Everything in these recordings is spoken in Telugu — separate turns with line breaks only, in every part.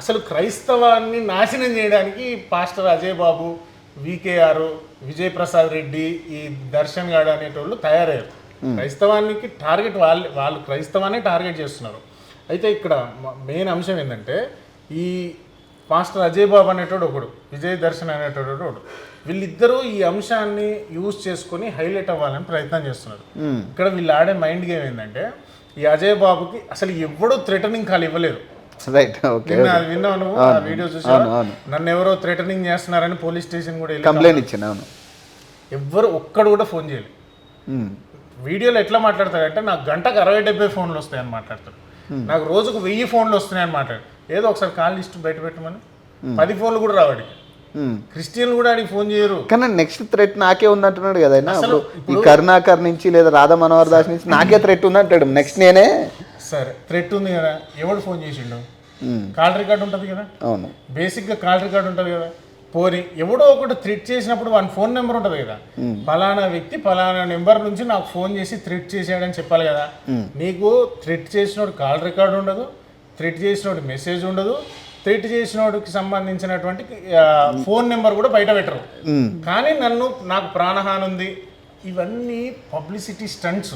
అసలు క్రైస్తవాన్ని నాశనం చేయడానికి పాస్టర్ అజయ్ బాబు వికేఆర్ విజయ్ ప్రసాద్ రెడ్డి ఈ దర్శన్ గాడు అనేటోళ్ళు తయారయ్యారు. క్రైస్తవానికి టార్గెట్ వాళ్ళు వాళ్ళు క్రైస్తవాన్ని టార్గెట్ చేస్తున్నారు. అయితే ఇక్కడ మెయిన్ అంశం ఏంటంటే ఈ పాస్టర్ అజయ్ బాబు అనేటోడు ఒకడు విజయ్ దర్శన్ అనేటోడు ఒకడు వీళ్ళిద్దరూ ఈ అంశాన్ని యూజ్ చేసుకొని హైలైట్ అవ్వాలని ప్రయత్నం చేస్తున్నారు. ఇక్కడ వీళ్ళు ఆడే మైండ్ గేమ్ ఏంటంటే ఈ అజయ్ బాబుకి అసలు ఎవడూ థ్రెటనింగ్ కాల్ ఇవ్వలేరు
రైట్ ఓకే
విన్నావు నువ్వు? ఆ వీడియో. నన్ను ఎవరో థ్రెటనింగ్ చేస్తున్నారని పోలీస్ స్టేషన్ కూడా
కంప్లైంట్ ఇచ్చాను అవును.
ఎవ్వరు ఒక్కడు కూడా ఫోన్ చేయలేదు.
ఉమ్.
వీడియోలో ఎట్లా మాట్లాడతాడంటే నాకు గంటకు అరవై డెబ్బై ఫోన్లు వస్తాయని మాట్లాడతాడు. నాకు రోజుకు వెయ్యి ఫోన్లు వస్తున్నాయని మాట్లాడు. ఏదో ఒకసారి కాల్ లిస్ట్ బయట పెట్టమని. పది ఫోన్లు కూడా రావాడికి
ఉమ్.
క్రిస్టియన్లు కూడా ఆడికి ఫోన్ చేయరు.
కానీ నెక్స్ట్ థ్రెట్ నాకే ఉంది అంటున్నాడు కదా ఈ కరుణాకర్ నుంచి లేదా రాధా మనోహర్ దాస్ నుంచి నాకే థ్రెట్ ఉంది అంటాడు నెక్స్ట్ నేనే
సరే థ్రెట్ ఉంది కదా. ఎవడు ఫోన్ చేసిండు. కాల్ రికార్డ్ ఉంటుంది కదా.
అవును.
బేసిక్గా కాల్ రికార్డ్ ఉంటుంది కదా. పోని ఎవడో ఒకటి థ్రెట్ చేసినప్పుడు వన్ ఫోన్ నెంబర్ ఉంటుంది కదా. ఫలానా వ్యక్తి ఫలానా నెంబర్ నుంచి నాకు ఫోన్ చేసి థ్రెట్ చేసాడని చెప్పాలి కదా. నీకు థ్రెట్ చేసినోడు కాల్ రికార్డ్ ఉండదు. థ్రెట్ చేసినోడు మెసేజ్ ఉండదు. థ్రెట్ చేసినోడికి సంబంధించినటువంటి ఫోన్ నెంబర్ కూడా బయట పెట్టరు. కానీ నన్ను నాకు ప్రాణహాని ఉంది. ఇవన్నీ పబ్లిసిటీ స్టంట్స్.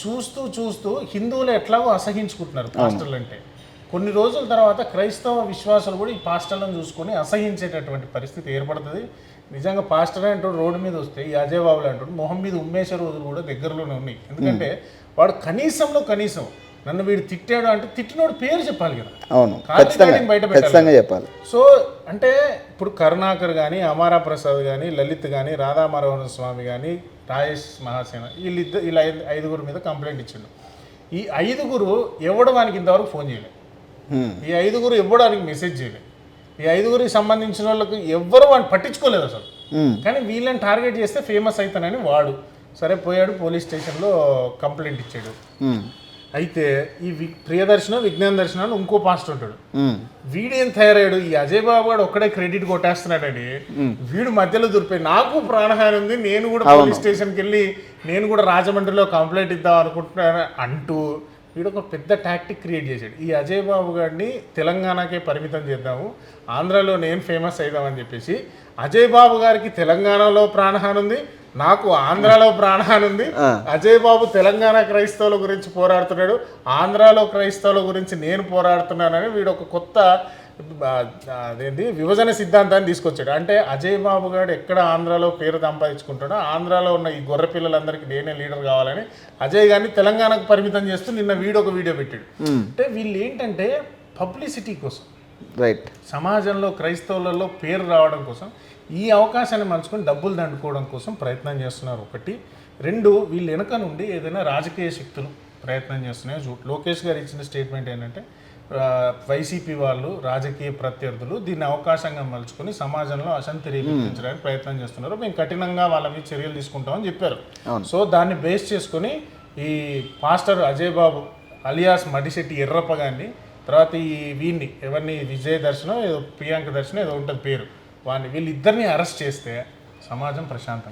చూస్తూ చూస్తూ హిందువులు ఎట్లాగో అసహించుకుంటున్నారు పాస్టర్లు అంటే కొన్ని రోజుల తర్వాత క్రైస్తవ విశ్వాసాలు కూడా ఈ పాస్టర్లను చూసుకొని అసహించేటటువంటి పరిస్థితి ఏర్పడుతుంది. నిజంగా పాస్టర్ అంటూ రోడ్డు మీద వస్తే ఈ అజయ్ బాబులు అంటాడు మొహం మీద ఉమ్మేసే రోజులు కూడా దగ్గరలోనే ఉన్నాయి. ఎందుకంటే వాడు కనీసంలో కనీసం నన్ను వీడు తిట్టాడు అంటే తిట్టినోడు పేరు చెప్పాలి కదా
అవును ఖచ్చితంగా
బయట.
ఖచ్చితంగా చెప్పాలి
సో అంటే ఇప్పుడు కరుణాకర్ కానీ అమారా ప్రసాద్ కానీ లలిత్ కానీ రాధా మనోహర స్వామి కానీ రాజేష్ మహాసేన వీళ్ళిద్దరు వీళ్ళ ఐదు ఐదుగురు మీద కంప్లైంట్ ఇచ్చిండు ఈ ఐదుగురు ఎవడడానికి ఇంతవరకు ఫోన్ చేయలేదు. ఈ ఐదుగురు ఇవ్వడానికి మెసేజ్ చేయలేదు ఈ ఐదుగురికి సంబంధించిన వాళ్ళకి ఎవ్వరు వాడిని పట్టించుకోలేదు అసలు. కానీ వీళ్ళని టార్గెట్ చేస్తే ఫేమస్ అవుతానని వాడు సరే పోయాడు పోలీస్ స్టేషన్లో కంప్లైంట్ ఇచ్చాడు. అయితే ఈ వి ప్రియదర్శనం విజ్ఞాన దర్శనం అని ఇంకో పాస్టర్ ఉంటాడు. వీడేం తయారయ్యాడు? ఈ అజయ్ బాబు గారు ఒక్కడే క్రెడిట్ కొట్టేస్తున్నాడని వీడు మధ్యలో దొరికిపోయి నాకు ప్రాణహాని ఉంది నేను కూడా పోలీస్ స్టేషన్కి వెళ్ళి నేను కూడా రాజమండ్రిలో కంప్లైంట్ ఇద్దాం అనుకుంటున్నాను అంటూ వీడు ఒక పెద్ద టాక్టిక్ క్రియేట్ చేశాడు. ఈ అజయ్ బాబు గారిని తెలంగాణకే పరిమితం చేద్దాము. ఆంధ్రాలో నేను ఫేమస్ అయిదామని చెప్పేసి అజయ్ బాబు గారికి తెలంగాణలో ప్రాణహాని ఉంది నాకు ఆంధ్రాలో ప్రాణహాని ఉంది. అజయ్ బాబు తెలంగాణ క్రైస్తవుల గురించి పోరాడుతున్నాడు. ఆంధ్రాలో క్రైస్తవుల గురించి నేను పోరాడుతున్నానని వీడు ఒక కొత్త అదేంటి విభజన సిద్ధాంతాన్ని తీసుకొచ్చాడు. అంటే అజయ్ బాబు గారు ఎక్కడ ఆంధ్రాలో పేరు సంపాదించుకుంటాడో ఆంధ్రాలో ఉన్న ఈ గొర్రె పిల్లలందరికీ నేనే లీడర్ కావాలని అజయ్ గారిని తెలంగాణకు పరిమితం చేస్తూ నిన్న వీడు ఒక వీడియో పెట్టాడు. అంటే వీళ్ళు ఏంటంటే పబ్లిసిటీ కోసం.
రైట్
సమాజంలో క్రైస్తవులలో పేరు రావడం కోసం ఈ అవకాశాన్ని మలుచుకొని డబ్బులు దండుకోవడం కోసం ప్రయత్నం చేస్తున్నారు. ఒకటి. రెండు. వీళ్ళు వెనక నుండి ఏదైనా రాజకీయ శక్తులు ప్రయత్నం చేస్తున్నాయో చూ లోకేష్ గారు ఇచ్చిన స్టేట్మెంట్ ఏంటంటే వైసీపీ వాళ్ళు రాజకీయ ప్రత్యర్థులు దీన్ని అవకాశంగా మలుచుకొని సమాజంలో అశాంతి రేపించడానికి ప్రయత్నం చేస్తున్నారు. మేము కఠినంగా వాళ్ళ మీద చర్యలు తీసుకుంటామని చెప్పారు. సో దాన్ని బేస్ చేసుకొని ఈ పాస్టర్ అజయ్ బాబు అలియాస్ మడిశెట్టి ఎర్రప్ప గారిని తర్వాత ఈ వీడిని ఎవరిని విజయ్ దర్శనం ఏదో ప్రియాంక దర్శనం ఏదో ఉంటుంది పేరు. వాడిని వీళ్ళిద్దరిని అరెస్ట్ చేస్తే సమాజం ప్రశాంతంగా